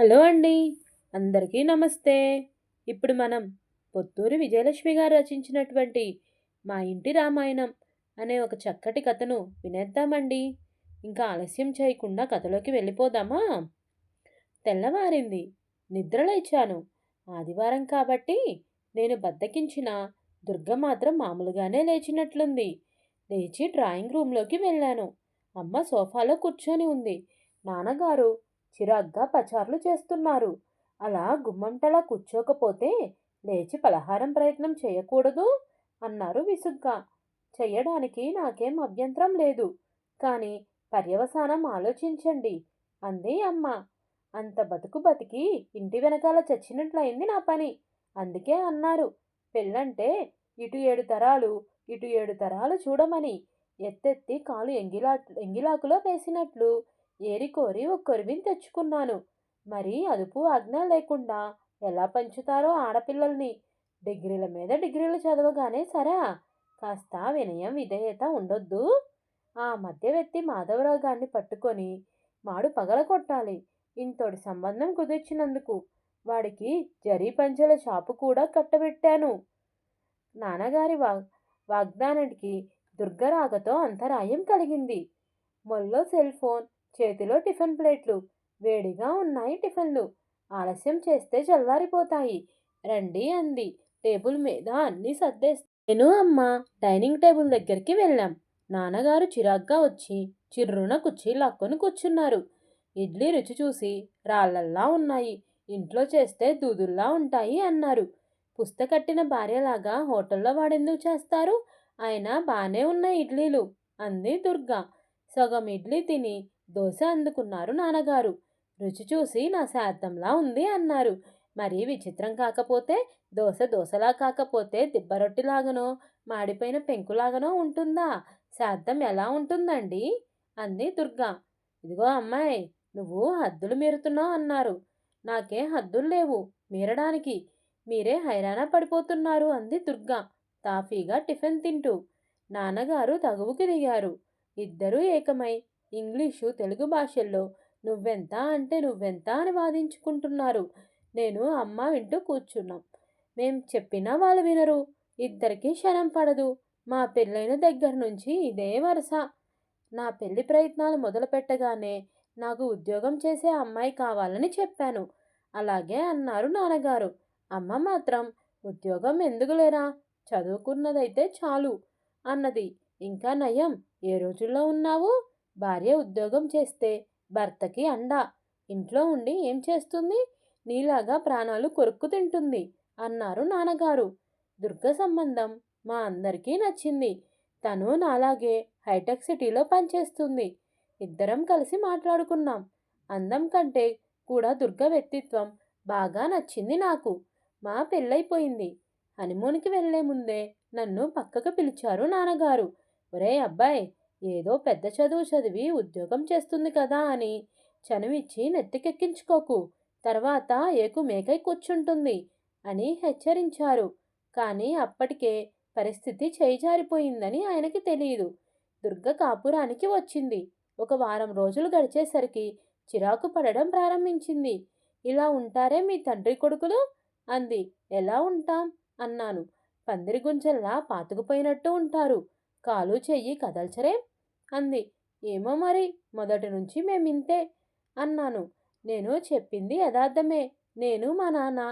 Hello అండి అందరికీ నమస్తే. ఇప్పుడు మనం పొత్తూరు విజయలక్ష్మి గారు రచించినటువంటి మా ఇంటి రామాయణం అనే ఒక చక్కటి కథను వినేద్దామండి. ఇంకా ఆలస్యం చేయకుండా కథలోకి వెళ్ళిపోదామా? తెల్లవారింది నిద్రలేచాను. ఆదివారం కాబట్టి నేను బద్దకించిన దుర్గ మాత్రం మామూలుగానే లేచినట్లుంది. లేచి డ్రాయింగ్ రూమ్లోకి వెళ్ళాను. అమ్మ సోఫాలో కూర్చొని ఉంది. నాన్నగారు చిరాగ్గా పచార్లు చేస్తున్నారు. అలా గుమ్మంటలా కూర్చోకపోతే లేచి పలహారం ప్రయత్నం చేయకూడదు? అన్నారు విసుగ్గా. చెయ్యడానికి నాకేం అభ్యంతరం లేదు. కానీ పర్యవసానం ఆలోచించండి అంది అమ్మ. అంత బతుకు బతికి ఇంటి వెనకాల చచ్చినట్లయింది నా పని అందుకే అన్నారు. పెళ్ళంటే ఇటు ఏడు తరాలు ఇటు ఏడు తరాలు చూడమని ఎత్తెత్తి కాలు ఎంగిలా ఎంగిలాకులో వేసినట్లు ఏరికోరి ఒక్కొరివిని తెచ్చుకున్నాను. మరి అదుపు ఆజ్ఞ లేకుండా ఎలా పంచుతారో ఆడపిల్లల్ని? డిగ్రీల మీద డిగ్రీలు చదవగానే సరా? కాస్త వినయం విధేయత ఉండొద్దు. ఆ మధ్యవర్తి మాధవరావు గారిని పట్టుకొని మాడు పగల కొట్టాలి. ఇంతటి సంబంధం కుదిర్చినందుకు వాడికి జరీ పంచెల షాపు కూడా కట్టబెట్టాను. నాన్నగారి వా వాగ్దానానికి దుర్గరాగతో అంతరాయం కలిగింది. మొల్లో సెల్ ఫోన్ చేతిలో టిఫిన్ ప్లేట్లు. వేడిగా ఉన్నాయి టిఫిన్లు. ఆలస్యం చేస్తే చల్లారిపోతాయి రండి అంది. టేబుల్ మీద అన్నీ సర్దేస్తే నేను అమ్మ డైనింగ్ టేబుల్ దగ్గరికి వెళ్ళాం. నాన్నగారు చిరాగ్గా వచ్చి చిర్రున కుర్చీ లాక్కొని కూర్చున్నారు. ఇడ్లీ రుచి చూసి రాళ్ళల్లా ఉన్నాయి. ఇంట్లో చేస్తే దూదుల్లా ఉంటాయి అన్నారు. పుస్తకట్టిన భార్యలాగా హోటల్లో వాడెందుకు చేస్తారు? ఆయన బాగానే ఉన్న ఇడ్లీలు అంది దుర్గా. సగం ఇడ్లీ తిని దోశ అందుకున్నారు నాన్నగారు. రుచి చూసి నా శాతంలా ఉంది అన్నారు. మరీ విచిత్రం కాకపోతే దోశ దోశలా కాకపోతే దిబ్బరొట్టిలాగనో మాడిపోయిన పెంకులాగనో ఉంటుందా? శాతం ఎలా ఉంటుందండి? అంది దుర్గా. ఇదిగో అమ్మాయి నువ్వు హద్దులు మీరుతున్నావు అన్నారు. నాకే హద్దులు లేవు మీరడానికి. మీరే హైరాణ పడిపోతున్నారు అంది దుర్గా. తాఫీగా టిఫిన్ తింటూ. నాన్నగారు తగువుకి దిగారు. ఇద్దరూ ఏకమై ఇంగ్లీషు తెలుగు భాషల్లో నువ్వెంత అంటే నువ్వెంత అని వాదించుకుంటున్నారు. నేను అమ్మ వింటూ కూర్చున్నాం. మేం చెప్పినా వాళ్ళు వినరు. ఇద్దరికీ క్షణం పడదు. మా పెళ్ళైన దగ్గర నుంచి ఇదే వరుస. నా పెళ్ళి ప్రయత్నాలు మొదలు పెట్టగానే నాకు ఉద్యోగం చేసే అమ్మాయి కావాలని చెప్పాను. అలాగే అన్నారు నాన్నగారు. అమ్మ మాత్రం ఉద్యోగం ఎందుకు లేరా? చదువుకున్నదైతే చాలు అన్నది. ఇంకా నయం ఏ రోజుల్లో ఉన్నావు? భార్య ఉద్యోగం చేస్తే భర్తకి అండ. ఇంట్లో ఉండి ఏం చేస్తుంది? నీలాగా ప్రాణాలు కొరుక్కు తింటుంది అన్నారు నాన్నగారు. దుర్గ సంబంధం మా అందరికీ నచ్చింది. తను నాలాగే హైటెక్ సిటీలో పనిచేస్తుంది. ఇద్దరం కలిసి మాట్లాడుకున్నాం. అందం కంటే కూడా దుర్గ వ్యక్తిత్వం బాగా నచ్చింది నాకు. మా పెళ్ళైపోయింది. హనీమూన్కి వెళ్ళే ముందే నన్ను పక్కకు పిలిచారు నాన్నగారు. ఒరే అబ్బాయి ఏదో పెద్ద చదువు చదివి ఉద్యోగం చేస్తుంది కదా అని చనువిచ్చి నెత్తికెక్కించుకోకు. తర్వాత ఏకు మేకై కూర్చుంటుంది అని హెచ్చరించారు. కానీ అప్పటికే పరిస్థితి చేయిజారిపోయిందని ఆయనకి తెలియదు దుర్గ కాపురానికి వచ్చింది. ఒక వారం రోజులు గడిచేసరికి చిరాకు పడడం ప్రారంభించింది. ఇలా ఉంటారే మీ తండ్రి కొడుకులు? అంది. ఎలా ఉంటాం? అన్నాను. పందిరి గుంజల్లా పాతుకుపోయినట్టు ఉంటారు. కాలు చెయ్యి కదల్చరేం అంది. ఏమో మరి మొదటి నుంచి మేమింతే అన్నాను. నేను చెప్పింది యథార్థమే. నేను మా నాన్న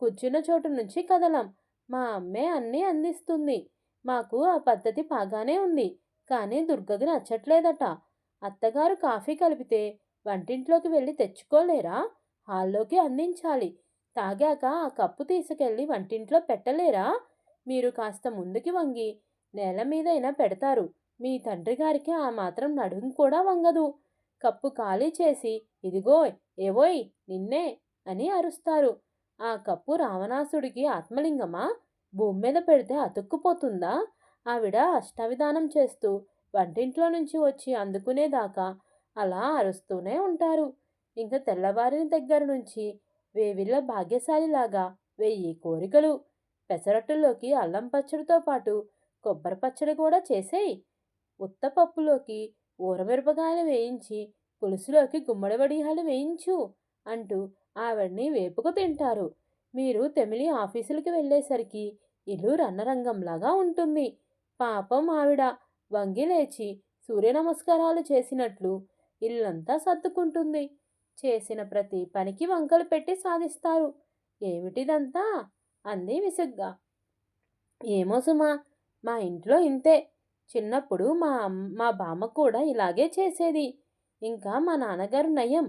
కూర్చున్న చోటు నుంచి కదలం. మా అమ్మే అన్నీ అందిస్తుంది. మాకు ఆ పద్ధతి బాగానే ఉంది కానీ దుర్గకి నచ్చట్లేదట. అత్తగారు కాఫీ కలిపితే వంటింట్లోకి వెళ్ళి తెచ్చుకోలేరా? హాల్లోకి అందించాలి. తాగాక ఆ కప్పు తీసుకెళ్ళి వంటింట్లో పెట్టలేరా? మీరు కాస్త ముందుకి వంగి నేల మీదైనా పెడతారు. మీ తండ్రి గారికి ఆ మాత్రం నడుము కూడా వంగదు. కప్పు ఖాళీ చేసి ఇదిగో ఏవోయ్ నిన్నే అని అరుస్తారు. ఆ కప్పు రావణాసుడికి ఆత్మలింగమా? భూమి మీద పెడితే అతుక్కుపోతుందా? ఆవిడ అష్టవిధానం చేస్తూ వంటింట్లో నుంచి వచ్చి అందుకునేదాకా అలా అరుస్తూనే ఉంటారు. ఇంకా తెల్లవారిన దగ్గర నుంచి వేవిళ్ళ భాగ్యశాలిలాగా వెయ్యి కోరికలు. పెసరట్టులోకి అల్లం పచ్చడితో పాటు కొబ్బరి పచ్చడి కూడా చేసేయి. ఉత్తపప్పులోకి ఊరమిరపకాయలు వేయించి పులుసులోకి గుమ్మడి వడియాలు వేయించు అంటూ ఆవిడ్ని వేపుకు తింటారు. మీరు తెమిలి ఆఫీసులకి వెళ్ళేసరికి ఇల్లు రణరంగంలాగా ఉంటుంది. పాపం ఆవిడ వంగి లేచి సూర్య నమస్కారాలు చేసినట్లు ఇల్లంతా సర్దుకుంటుంది. చేసిన ప్రతి పనికి వంకలు పెట్టి సాధిస్తారు. ఏమిటిదంతా? అంది విసుగ్గా. ఏమో సుమా మా ఇంట్లో ఇంతే. చిన్నప్పుడు మా మా బామ్మ కూడా ఇలాగే చేసేది. ఇంకా మా నాన్నగారు నయం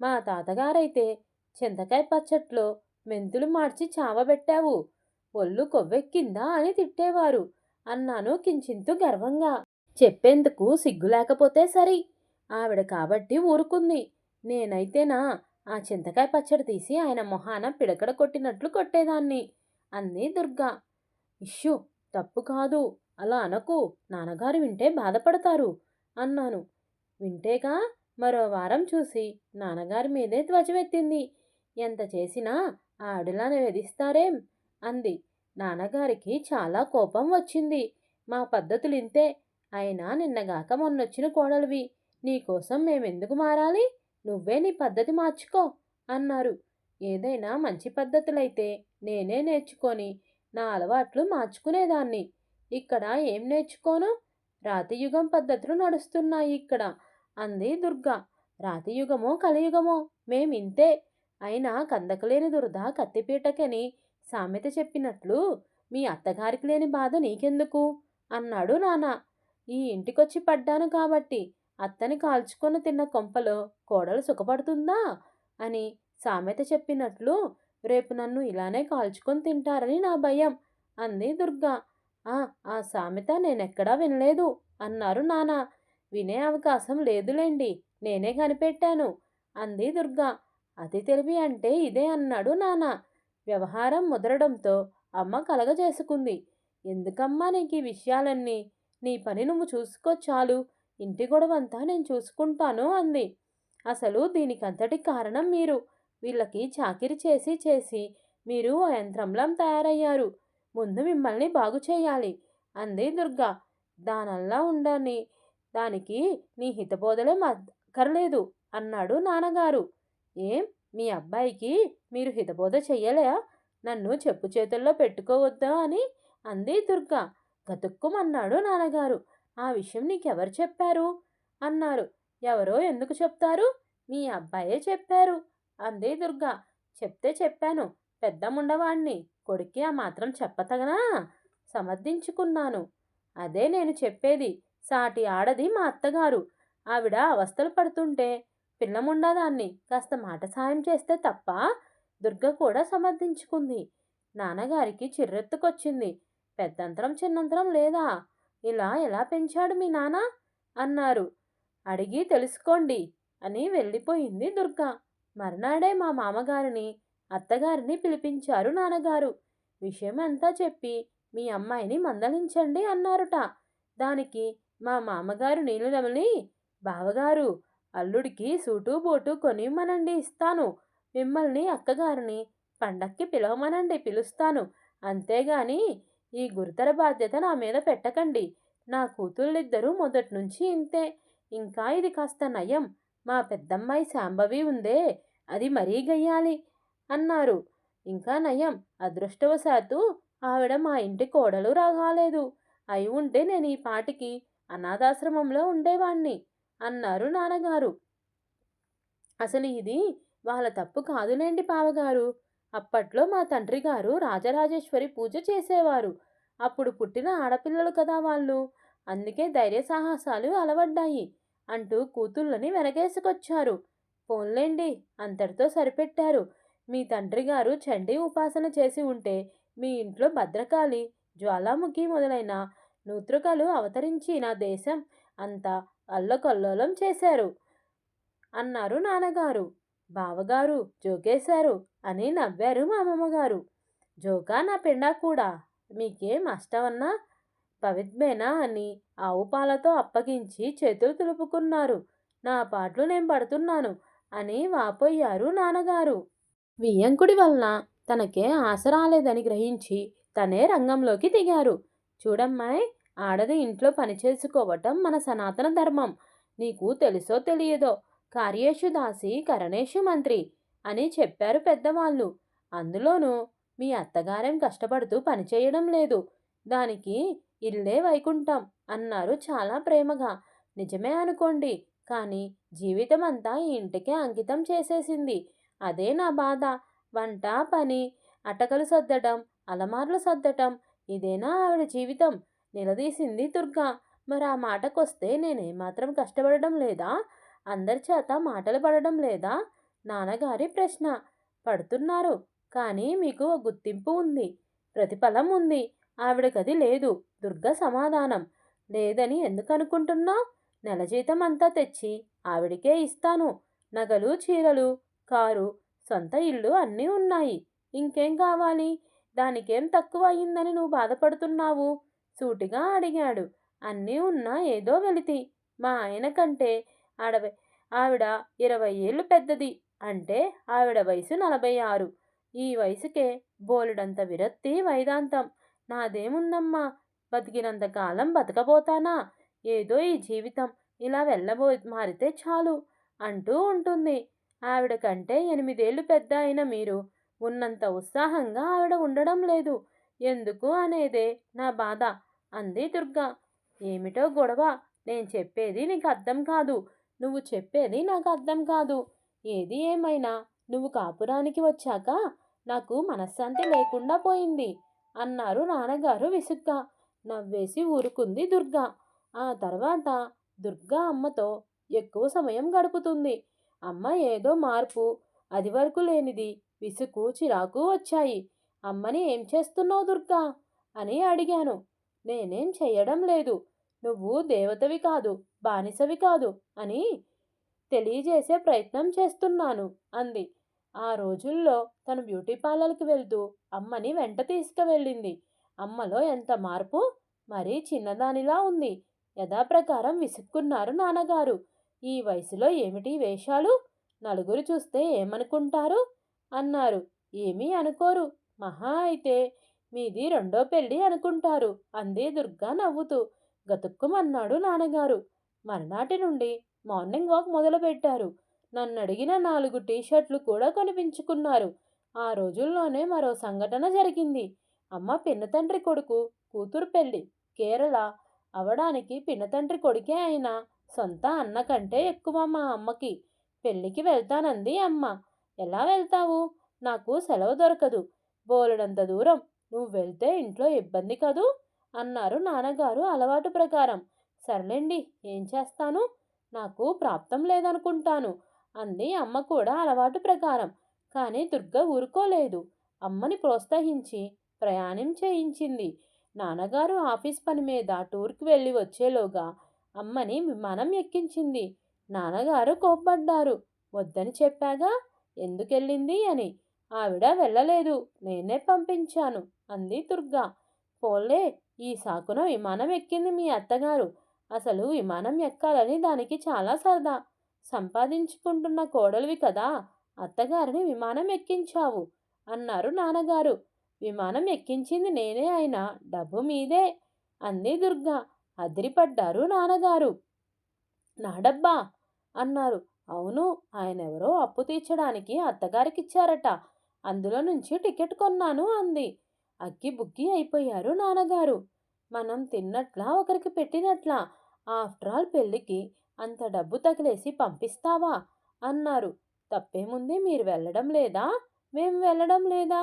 మా తాతగారైతే చింతకాయ పచ్చట్లో మెంతులు మార్చి చావబెట్టావు ఒళ్ళు కొవ్వెక్కిందా అని తిట్టేవారు అన్నాను కించింతు గర్వంగా. చెప్పేందుకు సిగ్గు లేకపోతే సరి ఆవిడ కాబట్టి ఊరుకుంది. నేనైతేనా ఆ చింతకాయ పచ్చడి తీసి ఆయన మొహాన పిడకడ కొట్టినట్లు కొట్టేదాన్ని అంది దుర్గా. ఇష్యూ తప్పు కాదు. అలా అనకు. నాన్నగారు వింటే బాధపడతారు అన్నాను. వింటేగా మరో వారం చూసి నాన్నగారి మీదే ధ్వజమెత్తింది ఎంత చేసినా ఆడిలా వేధిస్తారేం? అంది. నాన్నగారికి చాలా కోపం వచ్చింది. మా పద్ధతులు ఇంతే అయినా నిన్నగాక మొన్నొచ్చిన కోడలివి. నీకోసం మేమెందుకు మారాలి? నువ్వే నీ పద్ధతి మార్చుకో అన్నారు. ఏదైనా మంచి పద్ధతులైతే నేనే నేర్చుకొని నా అలవాట్లు మార్చుకునేదాన్ని. ఇక్కడ ఏం నేర్చుకోను? రాతియుగం పద్ధతులు నడుస్తున్నాయి ఇక్కడ. అంది దుర్గా. రాతియుగమో కలియుగమో? మేమింతే. అయినా కందకలేని దురద కత్తిపీటకని సామెత చెప్పినట్లు మీ అత్తగారికి లేని బాధ నీకెందుకు? అన్నాడు నాన్న. ఈ ఇంటికొచ్చి పడ్డాను కాబట్టి అత్తని కాల్చుకొని తిన్న కొంపలో కోడలు సుఖపడుతుందా? అని సామెత చెప్పినట్లు రేపు నన్ను ఇలానే కాల్చుకొని తింటారని నా భయం అంది దుర్గా. ఆ సామెత నేనెక్కడా వినలేదు అన్నారు నాన్న వినే అవకాశం లేదులేండి నేనే కనిపెట్టాను అంది దుర్గా. అతి తెలివి అంటే ఇదే అన్నాడు నాన్న వ్యవహారం ముదరడంతో అమ్మ కలగజేసుకుంది. ఎందుకమ్మా నీకు ఈ విషయాలన్నీ? నీ పని నువ్వు చూసుకో చాలు ఇంటి గొడవంతా నేను చూసుకుంటాను అంది. అసలు దీనికంతటి కారణం మీరు. వీళ్ళకి చాకిరి చేసి చేసి మీరు ఆ యంత్రంలా తయారయ్యారు. ముందు మిమ్మల్ని బాగు చేయాలి. అంది దుర్గా. దానల్లా ఉండని దానికి నీ హితబోధలే అక్కర్లేదు అన్నాడు నాన్నగారు. ఏం? మీ అబ్బాయికి మీరు హితబోధ చెయ్యలే నన్ను చెప్పు చేతుల్లో పెట్టుకోవద్దా అని అంది దుర్గా. గతుక్కుమన్నాడు నాన్నగారు. ఆ విషయం నీకెవరు చెప్పారు? అన్నారు. ఎవరో ఎందుకు చెప్తారు? మీ అబ్బాయే చెప్పారు. అంది దుర్గా. చెప్తే చెప్పాను. పెద్దముండవాణ్ణి. కొడుక్కి ఆ మాత్రం చెప్పతగనా? సమర్థించుకున్నాను. అదే నేను చెప్పేది. సాటి ఆడది మా అత్తగారు. ఆవిడ అవస్థలు పడుతుంటే పిల్లముండదాన్ని. కాస్త మాట సాయం చేస్తే తప్ప దుర్గ కూడా సమర్థించుకుంది. నాన్నగారికి చిర్రెత్తుకొచ్చింది. పెద్దంతరం చిన్నంతరం లేదా? ఇలా ఎలా పెంచాడు మీ నాన్న? అన్నారు. అడిగి తెలుసుకోండి అని వెళ్ళిపోయింది దుర్గ. మర్నాడే మా మామగారిని అత్తగారిని పిలిపించారు నాన్నగారు. విషయం అంతా చెప్పి మీ అమ్మాయిని మందలించండి అన్నారుట. దానికి మా మామగారు నీళ్ళు బావగారు అల్లుడికి సూటు బోటు కొనిమ్మనండి ఇస్తాను. మిమ్మల్ని అక్కగారిని పండక్కి పిలవమనండి పిలుస్తాను. అంతేగాని ఈ గురుతర బాధ్యత నా మీద పెట్టకండి. నా కూతుళ్ళిద్దరూ మొదటి నుంచి ఇంతే. ఇంకా ఇది కాస్త నయం. మా పెద్దమ్మాయి శాంభవి ఉందే అది మరీ గయ్యాలి. అన్నారు. ఇంకా నయం అదృష్టవశాత్తు ఆవిడ మా ఇంటి కోడలు రాగాలేదు. అయి ఉంటే నేను ఈ పాటికి అనాథాశ్రమంలో ఉండేవాణ్ణి అన్నారు నాన్నగారు. అసలు ఇది వాళ్ళ తప్పు కాదులేండి పావగారు అప్పట్లో మా తండ్రి గారు రాజరాజేశ్వరి పూజ చేసేవారు. అప్పుడు పుట్టిన ఆడపిల్లలు కదా వాళ్ళు. అందుకే ధైర్య సాహసాలు అలవడ్డాయి అంటూ కూతుళ్ళని వెనకేసుకొచ్చారు. పోన్లేండి అంతటితో సరిపెట్టారు. మీ తండ్రి గారు చండీ ఉపాసన చేసి ఉంటే మీ ఇంట్లో భద్రకాళి జ్వాలాముఖి మొదలైన నూతృకలు అవతరించి నా దేశం అంతా అల్లకల్లోలం చేశారు అన్నారు నాన్నగారు. బావగారు జోకేశారు అని నవ్వారు మా అమ్మమ్మగారు జోకా నా పిండా కూడా మీకేం అష్టమన్నా? పవిత్మేనా అని ఆవు పాలతో అప్పగించి చేతులు తులుపుకున్నారు నా పాటలు నేను పడుతున్నాను అని వాపోయారు నాన్నగారు. వియ్యంకుడి వలన తనకే ఆశ రాలేదని గ్రహించి తనే రంగంలోకి దిగారు. చూడమ్మాయి ఆడది ఇంట్లో పని చేసుకోవటం మన సనాతన ధర్మం. నీకు తెలుసో తెలియదో కార్యేషు దాసి కరణేషు మంత్రి అని చెప్పారు పెద్దవాళ్ళు. అందులోనూ మీ అత్తగారేం కష్టపడుతూ పనిచేయడం లేదు. దానికి ఇల్లే వైకుంఠం అన్నారు చాలా ప్రేమగా. నిజమే అనుకోండి కానీ జీవితం అంతా ఈ ఇంటికే అంకితం చేసేసింది. అదే నా బాధ. వంట పని అటకలు సర్దటం అలమార్లు సర్దటం ఇదేనా ఆవిడ జీవితం? నిలదీసింది దుర్గా. మరి ఆ మాటకొస్తే నేనేమాత్రం కష్టపడడం లేదా? అందరి చేత మాటలు పడడం లేదా? నాన్నగారి ప్రశ్న. పడుతున్నారు. కానీ మీకు గుర్తింపు ఉంది. ప్రతిఫలం ఉంది. ఆవిడకది లేదు. దుర్గ సమాధానం. లేదని ఎందుకు అనుకుంటున్నావు నెల జీతం అంతా తెచ్చి ఆవిడికే ఇస్తాను. నగలు చీరలు కారు సొంత ఇల్లు అన్నీ ఉన్నాయి. ఇంకేం కావాలి? దానికేం తక్కువ అయిందని నువ్వు బాధపడుతున్నావు? సూటిగా అడిగాడు. అన్నీ ఉన్నా ఏదో వెలితి. మా ఆయన కంటే ఆడవ ఆవిడ ఇరవై ఏళ్ళు పెద్దది అంటే ఆవిడ వయసు నలభై ఆరు. ఈ వయసుకే బోలెడంత విరక్తి వైదాంతం. నాదేముందమ్మా? బతికినంత కాలం బతకబోతానా? ఏదో ఈ జీవితం. ఇలా వెళ్ళబో మారితే చాలు అంటూ ఉంటుంది. ఆవిడ కంటే ఎనిమిదేళ్ళు పెద్ద అయిన మీరు ఉన్నంత ఉత్సాహంగా ఆవిడ ఉండడం లేదు. ఎందుకు అనేదే నా బాధ అంది దుర్గా. ఏమిటో గొడవ? నేను చెప్పేది నీకు అర్థం కాదు. నువ్వు చెప్పేది నాకు అర్థం కాదు. ఏది ఏమైనా నువ్వు కాపురానికి వచ్చాక నాకు మనశ్శాంతి లేకుండా పోయింది అన్నారు నాన్నగారు విసుగ్గా. నవ్వేసి ఊరుకుంది దుర్గా. ఆ తర్వాత దుర్గా అమ్మతో ఎక్కువ సమయం గడుపుతుంది. అమ్మ ఏదో మార్పు. అది వరకు లేనిది విసుకు చిరాకు వచ్చాయి. అమ్మని ఏం చేస్తున్నావు దుర్గా? అని అడిగాను. నేనేం చెయ్యడం లేదు. నువ్వు దేవతవి కాదు బానిసవి కాదు అని తెలియజేసే ప్రయత్నం చేస్తున్నాను అంది. ఆ రోజుల్లో తను బ్యూటీ పార్లర్కి వెళ్తూ అమ్మని వెంట తీసుకువెళ్ళింది. అమ్మలో ఎంత మార్పు? మరీ చిన్నదానిలా ఉంది. యథాప్రకారం విసుక్కున్నారు నాన్నగారు. ఈ వయసులో ఏమిటి వేషాలు? నలుగురు చూస్తే ఏమనుకుంటారు? అన్నారు. ఏమీ అనుకోరు. మహా అయితే మీది రెండో పెళ్ళి అనుకుంటారు. అంది దుర్గా నవ్వుతూ. గతుక్కుమన్నాడు నాన్నగారు. మర్నాటి నుండి మార్నింగ్ వాక్ మొదలుపెట్టారు. నన్ను అడిగిన నాలుగు టీషర్ట్లు కూడా కొనిపించుకున్నారు. ఆ రోజుల్లోనే మరో సంఘటన జరిగింది. అమ్మ పిన్నతండ్రి కొడుకు కూతురు పెళ్ళి కేరళ అవడానికి పిన్నతండ్రి కొడుకే అయినా సొంత అన్న కంటే ఎక్కువ మా అమ్మకి. పెళ్ళికి వెళ్తానంది అమ్మ. ఎలా వెళ్తావు? నాకు సెలవు దొరకదు. బోలెడంత దూరం. నువ్వు వెళ్తే ఇంట్లో ఇబ్బంది కదూ? అన్నారు నాన్నగారు అలవాటు ప్రకారం. సర్లేండి ఏం చేస్తాను? నాకు ప్రాప్తం లేదనుకుంటాను అంది అమ్మ కూడా అలవాటు ప్రకారం. కానీ దుర్గ ఊరుకోలేదు. అమ్మని ప్రోత్సహించి ప్రయాణం చేయించింది. నాన్నగారు ఆఫీస్ పని మీద టూర్కి వెళ్ళి వచ్చేలోగా అమ్మని విమానం ఎక్కించింది. నాన్నగారు కోప్పడ్డారు. వద్దని చెప్పాగా ఎందుకెళ్ళింది? అని. ఆవిడ వెళ్ళలేదు. నేనే పంపించాను అంది దుర్గా. పోలే ఈ సాకున విమానం ఎక్కింది మీ అత్తగారు. అసలు విమానం ఎక్కాలని దానికి చాలా సరదా. సంపాదించుకుంటున్న కోడలివి కదా అత్తగారిని విమానం ఎక్కించావు అన్నారు నాన్నగారు. విమానం ఎక్కించింది నేనే అయినా డబ్బు మీదే అంది దుర్గా. అదిరిపడ్డారు నాన్నగారు. నా డబ్బా అన్నారు. అవును ఆయన ఎవరో అప్పు తీర్చడానికి అత్తగారికి ఇచ్చారట అందులో నుంచి టికెట్ కొన్నాను అంది. అక్కి బుక్కి అయిపోయారు నాన్నగారు. మనం తిన్నట్లా ఒకరికి పెట్టినట్లా. ఆఫ్టర్ ఆల్ పెళ్ళికి అంత డబ్బు తగిలేసి పంపిస్తావా? అన్నారు. తప్పేముంది మీరు వెళ్ళడం లేదా? మేము వెళ్ళడం లేదా?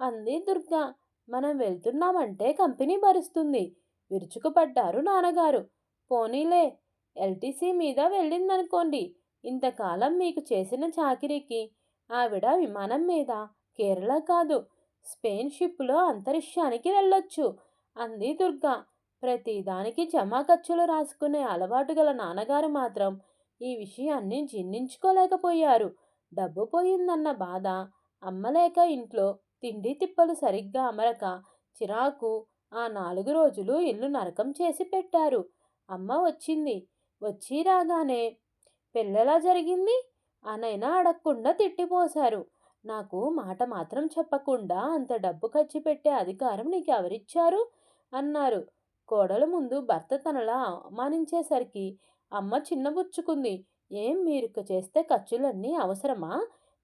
అంది దుర్గా. మనం వెళ్తున్నామంటే కంపెనీ భరిస్తుంది. విరుచుకుపడ్డారు నాన్నగారు. పోనీలే ఎల్టీసీ మీద వెళ్ళిందనుకోండి ఇంతకాలం మీకు చేసిన చాకిరీకి ఆవిడ విమానం మీద కేరళ కాదు స్పెయిన్ షిప్లో అంతరిక్షానికి వెళ్ళొచ్చు అంది దుర్గా. ప్రతిదానికి జమా ఖర్చులు రాసుకునే అలవాటు గల నాన్నగారు మాత్రం ఈ విషయాన్ని జీర్ణించుకోలేకపోయారు. డబ్బు పోయిందన్న బాధ అమ్మలేక ఇంట్లో తిండి తిప్పలు సరిగ్గా అమరక చిరాకు ఆ నాలుగు రోజులు ఇల్లు నరకం చేసి పెట్టారు. అమ్మ వచ్చింది. వచ్చి రాగానే పెళ్ళెలా జరిగింది? అనైనా అడగకుండా తిట్టిపోశారు. నాకు మాట మాత్రం చెప్పకుండా అంత డబ్బు ఖర్చు పెట్టే అధికారం నీకు ఎవరిచ్చారు అన్నారు. కోడల ముందు భర్త తనలా అవమానించేసరికి అమ్మ చిన్నబుచ్చుకుంది. ఏం మీరు చేస్తే ఖర్చులన్నీ అవసరమా?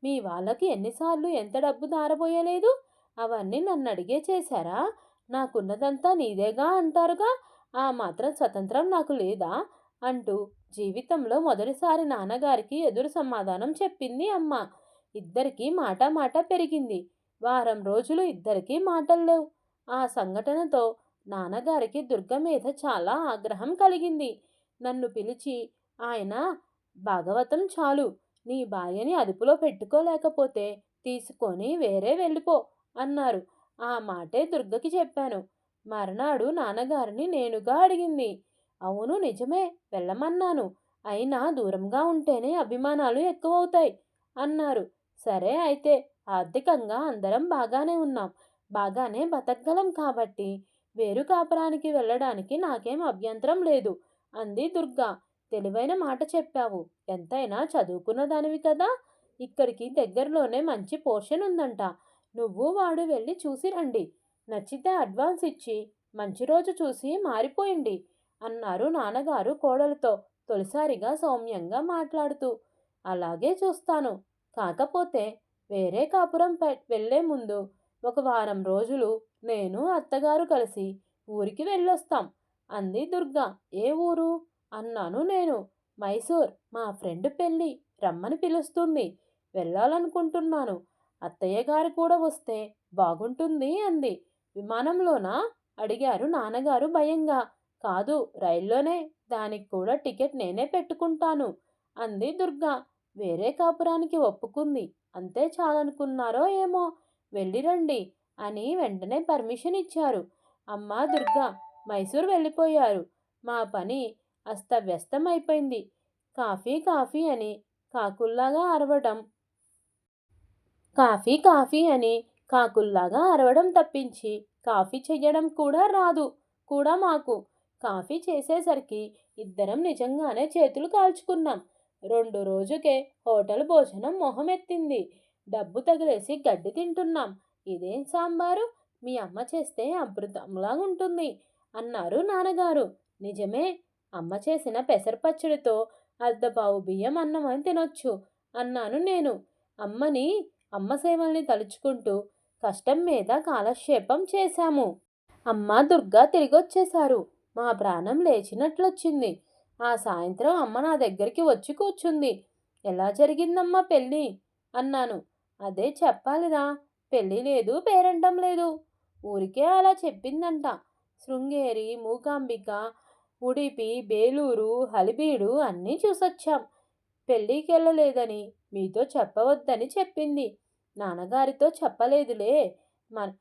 మీ వాళ్ళకి ఎన్నిసార్లు ఎంత డబ్బు దారబోయలేదు? అవన్నీ నన్ను అడిగే చేశారా? నాకున్నదంతా నీదేగా అంటారుగా? ఆ మాత్రం స్వతంత్రం నాకు లేదా? అంటూ జీవితంలో మొదటిసారి నాన్నగారికి ఎదురు సమాధానం చెప్పింది అమ్మ. ఇద్దరికీ మాట మాట పెరిగింది. వారం రోజులు ఇద్దరికీ మాటలు లేవు. ఆ సంఘటనతో నాన్నగారికి దుర్గ మీద చాలా ఆగ్రహం కలిగింది. నన్ను పిలిచి ఆయన భాగవతం చాలు. నీ భార్యని అదుపులో పెట్టుకోలేకపోతే తీసుకొని వేరే వెళ్ళిపో అన్నారు. ఆ మాటే దుర్గకి చెప్పాను. మర్నాడు నాన్నగారిని నేనుగా అడిగింది. అవును నిజమే వెళ్ళమన్నాను. అయినా దూరంగా ఉంటేనే అభిమానాలు ఎక్కువవుతాయి అన్నారు. సరే అయితే ఆర్థికంగా అందరం బాగానే ఉన్నాం. బాగానే బతకగలం కాబట్టి వేరు కాపురానికి వెళ్ళడానికి నాకేం అభ్యంతరం లేదు అంది దుర్గా. తెలివైన మాట చెప్పావు. ఎంతైనా చదువుకున్న దానివి కదా. ఇక్కడికి దగ్గరలోనే మంచి పోర్షన్ ఉందంట. నువ్వు వాడు వెళ్ళి చూసి రండి. నచ్చితే అడ్వాన్స్ ఇచ్చి మంచి రోజు చూసి మారిపోయింది అన్నారు నాన్నగారు కోడలతో తొలిసారిగా సౌమ్యంగా మాట్లాడుతూ. అలాగే చూస్తాను. కాకపోతే వేరే కాపురం వెళ్ళే ముందు ఒక వారం రోజులు నేను అత్తగారు కలిసి ఊరికి వెళ్ళొస్తాం అంది దుర్గా. ఏ ఊరు? అన్నాను నేను. మైసూర్. మా ఫ్రెండ్ పెళ్ళి రమ్మని పిలుస్తుంది. వెళ్ళాలనుకుంటున్నాను. అత్తయ్య గారు కూడా వస్తే బాగుంటుంది అంది. విమానంలోనా? అడిగారు నాన్నగారు భయంగా. కాదు రైల్లోనే. దానికి కూడా టికెట్ నేనే పెట్టుకుంటాను అంది దుర్గా. వేరే కాపురానికి ఒప్పుకుంది. అంతే చాలనుకున్నారో ఏమో. వెళ్ళిరండి అని వెంటనే పర్మిషన్ ఇచ్చారు. అమ్మా దుర్గా మైసూర్ వెళ్ళిపోయారు. మా పని అస్తవ్యస్తమైపోయింది. కాఫీ కాఫీ అని కాకుల్లాగా అరవడం కాఫీ కాఫీ అని కాకుల్లాగా అరవడం తప్పించి కాఫీ చెయ్యడం కూడా రాదు కూడా మాకు. కాఫీ చేసేసరికి ఇద్దరం నిజంగానే చేతులు కాల్చుకున్నాం. రెండు రోజుకే హోటల్ భోజనం మొహమెత్తింది. డబ్బు తగిలేసి గడ్డి తింటున్నాం. ఇదేం సాంబారు? మీ అమ్మ చేస్తే అమృతంలా ఉంటుంది అన్నారు నాన్నగారు. నిజమే అమ్మ చేసిన పెసరపచ్చడితో అర్ధపావు బియ్యం అన్నం అని తినొచ్చు అన్నాను నేను. అమ్మని అమ్మ సేవల్ని తలుచుకుంటూ కష్టం మీద కాలక్షేపం చేశాము. అమ్మ దుర్గా తిరిగొచ్చేశారు. మా ప్రాణం లేచినట్లొచ్చింది. ఆ సాయంత్రం అమ్మ నా దగ్గరికి వచ్చి కూర్చుంది. ఎలా జరిగిందమ్మా పెళ్ళి? అన్నాను. అదే చెప్పాలిరా. పెళ్ళి లేదు పేరంటం లేదు. ఊరికే అలా చెప్పిందంట. శృంగేరి మూకాంబిక ఉడిపి బేలూరు హలిబీడు అన్నీ చూసొచ్చాం. పెళ్ళికి వెళ్ళలేదని మీతో చెప్పవద్దని చెప్పింది. నాన్నగారితో చెప్పలేదులే. మన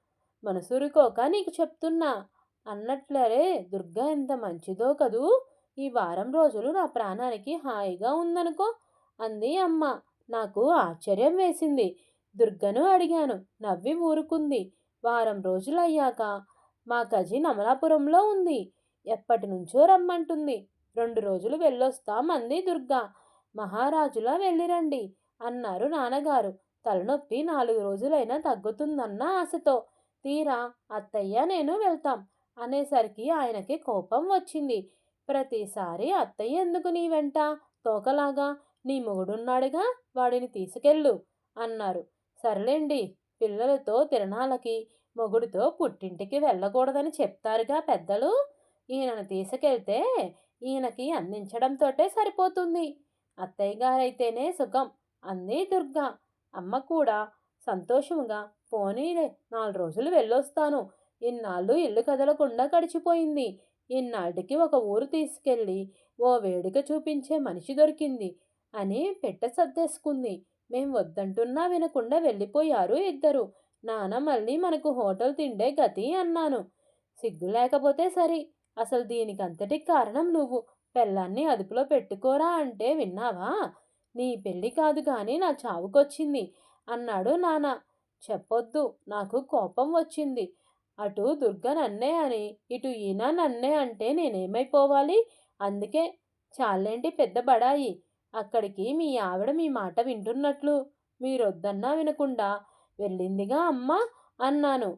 మనసురుకోక నీకు చెప్తున్నా. అన్నట్లరే దుర్గా ఎంత మంచిదో కదూ? ఈ వారం రోజులు నా ప్రాణానికి హాయిగా ఉందనుకో అంది అమ్మ. నాకు ఆశ్చర్యం వేసింది. దుర్గను అడిగాను. నవ్వి ఊరుకుంది. వారం రోజులయ్యాక మా కజిన్ అమలాపురంలో ఉంది. ఎప్పటి నుంచో రమ్మంటుంది. రెండు రోజులు వెళ్ళొస్తామంది దుర్గా. మహారాజులా వెళ్ళిరండి అన్నారు నాన్నగారు. తలనొప్పి నాలుగు రోజులైనా తగ్గుతుందన్న ఆశతో తీరా అత్తయ్య నేను వెళ్తాం అనేసరికి ఆయనకి కోపం వచ్చింది. ప్రతిసారి అత్తయ్య ఎందుకు నీ వెంట? తోకలాగా? నీ మొగుడున్నాడుగా? వాడిని తీసుకెళ్ళు అన్నారు. సర్లేండి పిల్లలతో తిరణాలకి మొగుడితో పుట్టింటికి వెళ్ళకూడదని చెప్తారుగా పెద్దలు? ఈయనను తీసుకెళ్తే ఈయనకి అందించడంతోటే సరిపోతుంది. అత్తయ్య గారైతేనే సుఖం అంది దుర్గా. అమ్మ కూడా సంతోషముగా పోనీలే నాలుగు రోజులు వెళ్ళొస్తాను. ఇన్నాళ్ళు ఇల్లు కదలకుండా గడిచిపోయింది. ఇన్నాటికి ఒక ఊరు తీసుకెళ్ళి ఓ వేడుక చూపించే మనిషి దొరికింది అని పెట్ట సర్దేసుకుంది. మేం వద్దంటున్నా వినకుండా వెళ్ళిపోయారు ఇద్దరు. నాన్న మళ్ళీ మనకు హోటల్ తిండే గతి అన్నాను. సిగ్గు లేకపోతే సరి. అసలు దీనికంతటి కారణం నువ్వు. పెళ్ళాన్ని అదుపులో పెట్టుకోరా అంటే విన్నావా? నీ పెళ్ళి కాదు కానీ నా చావుకొచ్చింది అన్నాడు నాన్న. చెప్పొద్దు నాకు కోపం వచ్చింది. అటు దుర్గ నన్నే అని ఇటు ఈయన నన్నే అంటే నేనేమైపోవాలి? అందుకే చాలేంటి పెద్ద బడాయి? అక్కడికి మీ ఆవిడ మీ మాట వింటున్నట్లు. మీరొద్దన్నా వినకుండా వెళ్ళిందిగా అమ్మ అన్నాను.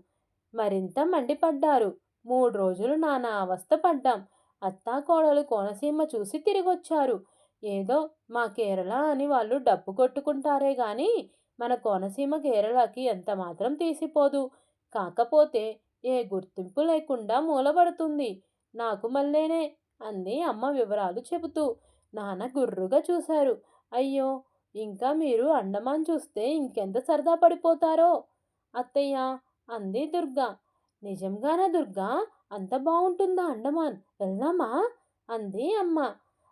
మరింత మండిపడ్డారు. మూడు రోజులు నానా అవస్థ పడ్డాం అత్తాకోడలు కోనసీమ చూసి తిరిగొచ్చారు. ఏదో మా కేరళ అని వాళ్ళు డబ్బు కొట్టుకుంటారే గాని మన కోనసీమ కేరళకి ఎంత మాత్రం తీసిపోదు. కాకపోతే ఏ గుర్తింపు లేకుండా మూలబడుతుంది. నాకు మళ్ళేనే అంది అమ్మ వివరాలు చెబుతూ. నాన్న గుర్రుగా చూశారు. అయ్యో ఇంకా మీరు అండమాన్ చూస్తే ఇంకెంత సరదా పడిపోతారో? అత్తయ్య అంది దుర్గా. నిజంగానా దుర్గా? అంత బాగుంటుందా అండమాన్? వెళ్దామా? అంది అమ్మ.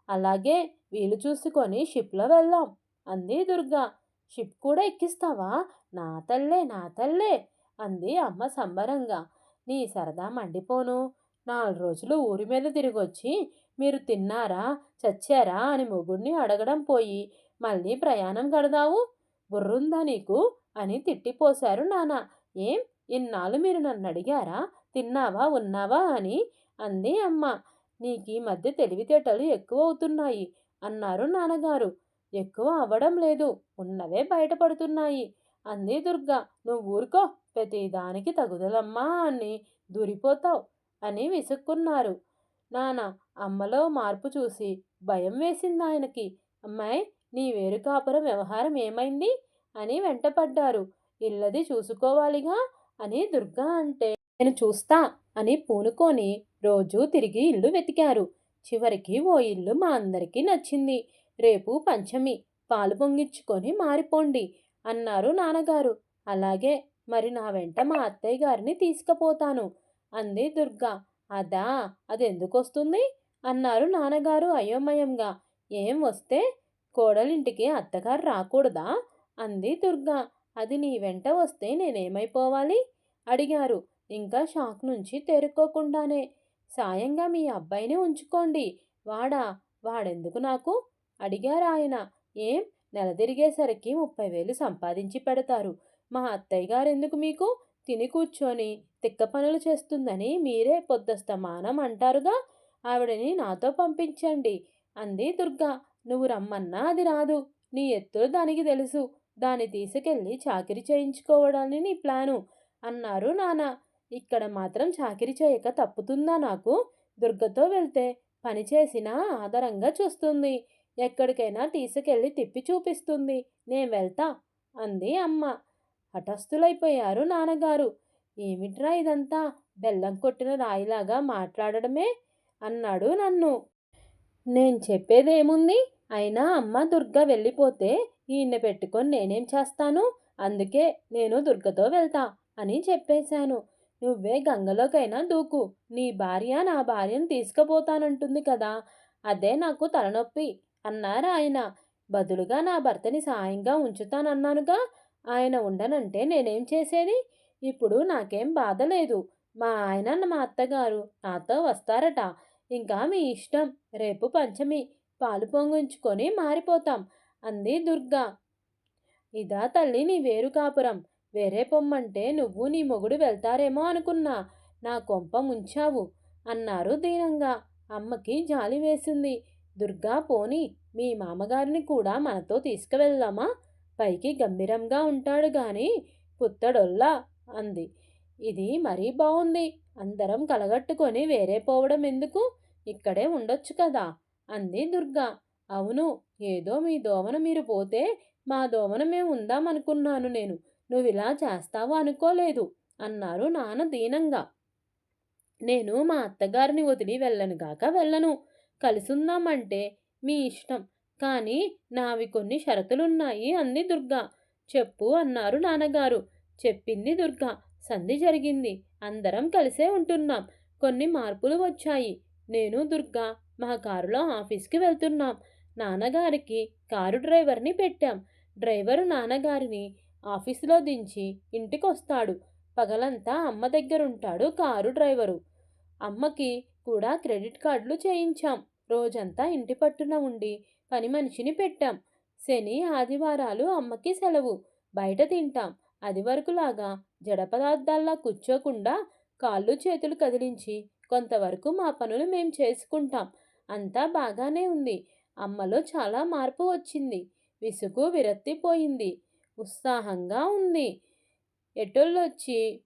అలాగే వీలు చూసుకొని షిప్లో వెళ్దాం. అంది దుర్గా. షిప్ కూడా ఎక్కిస్తావా? నా తల్లే నా తల్లే అంది అమ్మ సంబరంగా. నీ సరదా మండిపోను. నాలుగు రోజులు ఊరి మీద తిరిగొచ్చి మీరు తిన్నారా చచ్చారా అని మొగుడిని అడగడం పోయి మళ్ళీ ప్రయాణం కడదావు బుర్రుందా నీకు? అని తిట్టిపోశారు నాన్న. ఏం? ఇన్నాళ్ళు మీరు నన్ను అడిగారా తిన్నావా? ఉన్నావా? అని అంది అమ్మ. నీకు ఈ మధ్య తెలివితేటలు ఎక్కువ అవుతున్నాయి అన్నారు నాన్నగారు. ఎక్కువ అవ్వడం లేదు ఉన్నవే బయటపడుతున్నాయి. అంది దుర్గా. నువ్వు ఊరుకో ప్రతిదానికి తగుదలమ్మా అని దూరిపోతావు అని విసుక్కున్నారు. నాన్న అమ్మలో మార్పు చూసి భయం వేసింది ఆయనకి. అమ్మాయి నీ వేరు కాపురం వ్యవహారం ఏమైంది? అని వెంటపడ్డారు. ఇల్లది చూసుకోవాలిగా అని దుర్గా అంటే నేను చూస్తా అని పూనుకొని రోజూ తిరిగి ఇల్లు వెతికారు. చివరికి ఓ ఇల్లు మా అందరికీ నచ్చింది. రేపు పంచమి పాలు పొంగిచ్చుకొని మారిపోండి అన్నారు నాన్నగారు. అలాగే మరి నా వెంట మా అత్తయ్య గారిని తీసుకుపోతాను. అంది దుర్గా. అదా అది ఎందుకు వస్తుంది అన్నారు నాన్నగారు అయోమయంగా. ఏం వస్తే కోడలింటికి అత్తగారు రాకూడదా? అంది దుర్గా. అది నీ వెంట వస్తే నేనేమైపోవాలి? అడిగారు. ఇంకా షాక్ నుంచి తేరుకోకుండానే సాయంగా మీ అబ్బాయిని ఉంచుకోండి. వాడా? వాడెందుకు నాకు? అడిగారు ఆయన. ఏం? నెల తిరిగేసరికి ముప్పై వేలు సంపాదించి పెడతారు. మా అత్తయ్య గారెందుకు మీకు? తిని కూర్చొని తిక్క పనులు చేస్తుందని మీరే పొద్దస్తమానం అంటారుగా? ఆవిడని నాతో పంపించండి అంది దుర్గా. నువ్వు రమ్మన్నా అది రాదు. నీ ఎత్తులు దానికి తెలుసు. దాన్ని తీసుకెళ్ళి చాకిరి చేయించుకోవడాన్ని నీ ప్లాను అన్నారు నాన్న. ఇక్కడ మాత్రం చాకిరి చేయక తప్పుతుందా నాకు? దుర్గతో వెళ్తే పని చేసినా ఆధారంగా చూస్తుంది. ఎక్కడికైనా తీసుకెళ్ళి తిప్పి చూపిస్తుంది. నేను వెళ్తా అంది అమ్మ. హఠస్థులైపోయారు నాన్నగారు. ఏమిట్రా ఇదంతా? బెల్లం కొట్టిన రాయిలాగా మాట్లాడడమే? అన్నాడు నన్ను. నేను చెప్పేదేముంది? అయినా అమ్మ దుర్గ వెళ్ళిపోతే ఈయన పెట్టుకొని నేనేం చేస్తాను? అందుకే నేను దుర్గతో వెళ్తా అని చెప్పేశాను. నువ్వే గంగలోకైనా దూకు. నీ భార్య నా భార్యను తీసుకుపోతానంటుంది కదా. అదే నాకు తలనొప్పి అన్నారు ఆయన. బదులుగా నా భర్తని సాయంగా ఉంచుతానన్నానుగా. ఆయన ఉండనంటే నేనేం చేసేది? ఇప్పుడు నాకేం బాధ లేదు. మా ఆయన మా అత్తగారు నాతో వస్తారట. ఇంకా మీ ఇష్టం. రేపు పంచమి. పాలు పొంగించుకొని మారిపోతాం. అంది దుర్గా. ఇదా తల్లి నీ వేరు కాపురం. వేరే పొమ్మంటే నువ్వు నీ మొగుడు వెళ్తారేమో అనుకున్నా. నా కొంప ముంచావు అన్నారు దీనంగా. అమ్మకి జాలి వేసింది. దుర్గా పోని మీ మామగారిని కూడా మనతో తీసుకువెళ్దామా? పైకి గంభీరంగా ఉంటాడు గాని పుత్తడొల్లా అంది. ఇది మరీ బాగుంది అందరం కలగట్టుకొని వేరే పోవడం ఎందుకు? ఇక్కడే ఉండొచ్చు కదా అంది దుర్గా. అవును ఏదో మీ దోమన మీరు పోతే మా దోమన మేము ఉందామనుకున్నాను నేను. నువ్వు ఇలా చేస్తావు అనుకోలేదు అన్నారు నాన్న దీనంగా. నేను మా అత్తగారిని వదిలి వెళ్ళను గాక వెళ్ళను. కలిసుందామంటే మీ ఇష్టం కానీ నావి కొన్ని షరతులున్నాయి అంది దుర్గా. చెప్పు అన్నారు నాన్నగారు. చెప్పింది దుర్గా. సంధి జరిగింది. అందరం కలిసే ఉంటున్నాం. కొన్ని మార్పులు వచ్చాయి. నేను దుర్గా మా కారులో ఆఫీస్కి వెళ్తున్నాం. నాన్నగారికి కారు డ్రైవర్ని పెట్టాం. డ్రైవరు నాన్నగారిని ఆఫీసులో దించి ఇంటికి వస్తాడు పగలంతా అమ్మ దగ్గరుంటాడు కారు డ్రైవరు. అమ్మకి కూడా క్రెడిట్ కార్డులు చేయించాం. రోజంతా ఇంటి పట్టున ఉండి పని మనిషిని పెట్టాం. శని ఆదివారాలు అమ్మకి సెలవు. బయట తింటాం. అది వరకులాగా జడ పదార్థాల్లా కూర్చోకుండా కాళ్ళు చేతులు కదిలించి కొంతవరకు మా పనులు మేం చేసుకుంటాం. అంతా బాగానే ఉంది. అమ్మలో చాలా మార్పు వచ్చింది. విసుగు విరక్తిపోయింది ఉత్సాహంగా ఉంది. ఎటొల్లొచ్చి?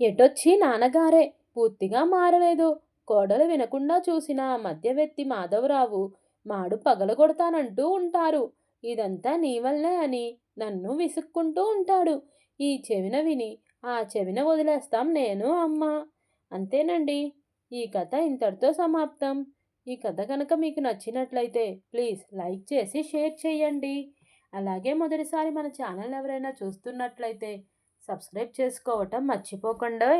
ఎటొచ్చి నాన్నగారే? పూర్తిగా మారలేదు. కోడలు వినకుండా చూసిన మధ్యవ్యక్తి మాధవరావు మాడు పగలగొడతానంటూ ఉంటారు. ఇదంతా నీ వల్లే అని నన్ను విసుక్కుంటూ ఉంటాడు. ఈ చెవిన విని ఆ చెవిన వదిలేస్తాం నేను అమ్మ. అంతేనండి. ఈ కథ ఇంతటితో సమాప్తం. ఈ కథ కనుక మీకు నచ్చినట్లయితే ప్లీజ్ లైక్ చేసి షేర్ చేయండి. అలాగే మొదటిసారి మన ఛానల్ ఎవరైనా చూస్తున్నట్లయితే సబ్స్క్రైబ్ చేసుకోవటం మర్చిపోకుండా